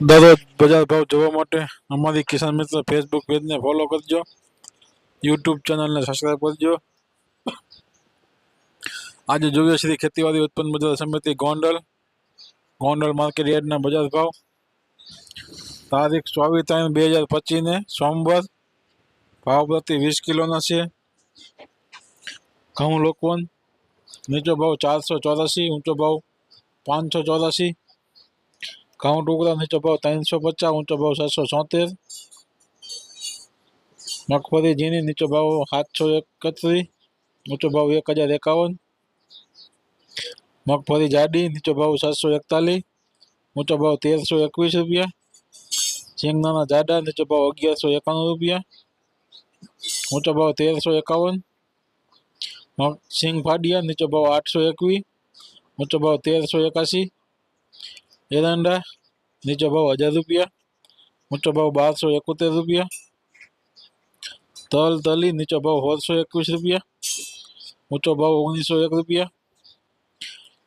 દરરોજ બજાર ભાવ જોવા માટે અમારી કિસાન મિત્ર ફેસબુક પેજને ફોલો કરજો. યુટ્યુબ ચેનલને સબસ્ક્રાઈબ કરજો. આજે જોઈએ શ્રી ખેતીવાડી ઉત્પન્ન બજાર સમિતિ ગોંડલ. ગોંડલ માર્કેટ યાર્ડના બજાર ભાવ. તારીખ ચોવીસ ત્રણ બે હજાર પચીસને સોમવાર. ભાવ પ્રતિ વીસ કિલોના છે. ઘઉં લોકવન. નીચો ભાવ ચારસો ચોરાસી, ઊંચો ભાવ પાંચસો ચોરાસી. ઘઉં ટુકડા નીચો ભાવ ત્રણસો પચાસ ઊંચો ભાવ સાતસો છોતેર મગફળી ઝીણી નીચો ભાવ સાતસો એકત્રીસ ઊંચો ભાવ એક હજાર એકાવન મગફળી જાડી નીચો ભાવ સાતસો એકતાલીસ ઊંચો ભાવ તેરસો એકવીસ રૂપિયા શિંગદાણા જાડા નીચો ભાવ અગિયારસો એકાણું રૂપિયા ઊંચો ભાવ તેરસો એકાવન મગ સિંગ ફાડિયા નીચો ભાવ આઠસો એકવીસ ઊંચો ભાવ તેરસો એકાસી એરંડા નીચો ભાવ હજાર રૂપિયા ઊંચો ભાવ બારસો એકોતેર રૂપિયા તલ તલી નીચો ભાવ સોળસો એકવીસ રૂપિયા ઊંચો ભાવ ઓગણીસો એક રૂપિયા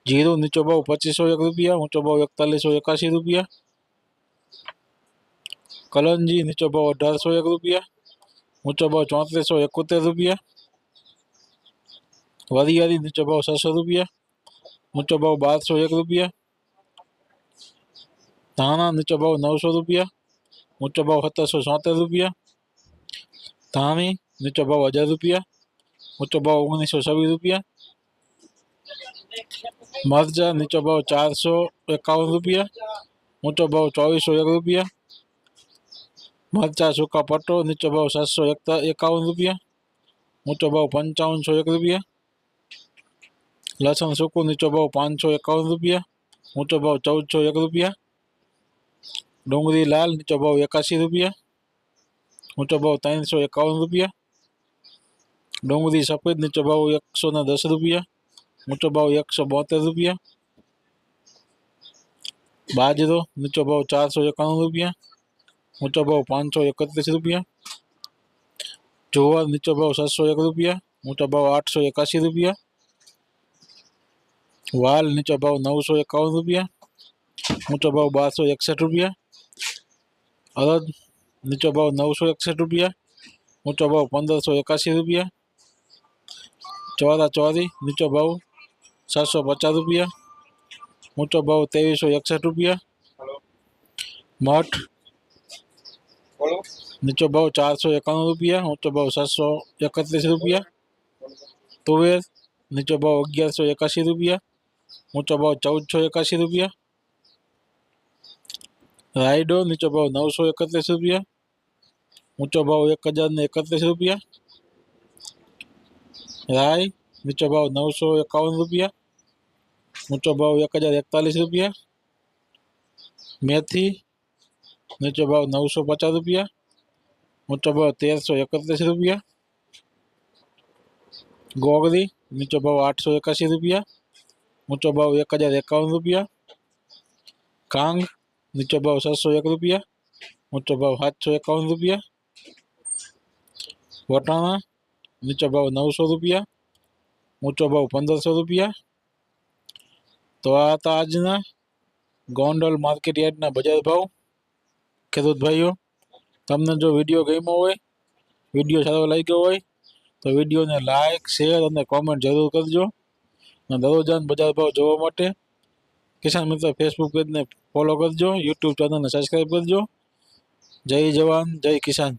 જીરું નીચો ભાવ પચીસો એક રૂપિયા ઊંચો ભાવ એકતાલીસો એકાસી રૂપિયા કલંજી નીચો ભાવ અઢારસો એક રૂપિયા ઊંચો ભાવ ચોત્રીસો એકોતેર રૂપિયા વરિયાળી નીચો ભાવ છસો રૂપિયા ઊંચો ભાવ બારસો એક રૂપિયા धाणा नीचो भाव नौ सौ रुपया ऊंचो भाव सत्तर सौ सौंतर रुपया धाणी नीचो भाव हज़ार रुपया ऊंचो भाव उन्नीस सौ छवीस रुपया मरचा नीचो भाव चार सौ एकावन रुपया ऊंचो भाव चौबीस सौ एक रुपया मरचा सूखा पट्टो नीचो भाव सात सौ एकावन रुपया ऊंचो भाव पंचावन सौ एक रुपया लहसुन सूखो नीचो भाव पाँच सौ एकावन रुपया ऊंचो भाव चौदह सौ एक रुपया ડુંગળી લાલ નીચો ભાવ એકાસી રૂપિયા ઊંચો ભાવ ત્રણસો એકાવન રૂપિયા ડુંગળી સફેદ નીચો ભાવ એકસો ને દસ રૂપિયા ઊંચો ભાવ એકસો બોતેર રૂપિયા બાજરો નીચો ભાવ ચારસો એકાણું રૂપિયા ઊંચો ભાવ પાંચસો એકત્રીસ રૂપિયા જુવાર નીચો ભાવ સાતસો એક રૂપિયા ઊંચો ભાવ આઠસો એકાસી રૂપિયા વાલ નીચો ભાવ નવસો એકાવન રૂપિયા ઊંચો ભાવ બારસો એકસઠ રૂપિયા અડદ નીચો ભાવ નવસો એકસઠ રૂપિયા ઊંચો ભાવ પંદરસો એકાસી રૂપિયા ચોરા ચોરી નીચો ભાવ સાતસો પચાસ રૂપિયા ઊંચો ભાવ ત્રેવીસો એકસઠ રૂપિયા મઠ નીચો ભાવ ચારસો એકાણું રૂપિયા ઊંચો ભાવ સાતસો એકત્રીસ રૂપિયા તુવેર નીચો ભાવ અગિયારસો એકાસી રૂપિયા ઊંચો ભાવ ચૌદસો એકાસી રૂપિયા રાયડો નીચો ભાવ નવસો એકત્રીસ રૂપિયા ઊંચો ભાવ એક હજાર ને એકત્રીસ રૂપિયા રાય નીચો ભાવ નવસો એકાવન રૂપિયા ઊંચો ભાવ એક હજાર એકતાલીસ રૂપિયા મેથી નીચો ભાવ નવસો પચાસ રૂપિયા ઊંચો ભાવ તેરસો એકત્રીસ રૂપિયા ગોગરી નીચો ભાવ આઠસો એકાસી રૂપિયા ઊંચો ભાવ એક હજાર એકાવન રૂપિયા કાંગ નીચો ભાવ સાતસો એક રૂપિયા ઊંચો ભાવ સાતસો એકાવન રૂપિયા વટાણા નીચો ભાવ નવસો રૂપિયા ઊંચો ભાવ પંદરસો રૂપિયા તો આ હતા આજના ગોંડલ માર્કેટ યાર્ડના બજાર ભાવ ખેડૂત ભાઈઓ તમને જો વીડિયો ગમ્યો હોય વીડિયો સારો લાગ્યો હોય તો વિડીયોને લાઈક શેર અને કોમેન્ટ જરૂર કરજો અને દરરોજના બજાર ભાવ જોવા માટે કિસાન મિત્ર ફેસબુક પેજને ફોલો કરજો યુટ્યુબ ચેનલને સબસ્ક્રાઈબ કરજો જય જવાન જય કિસાન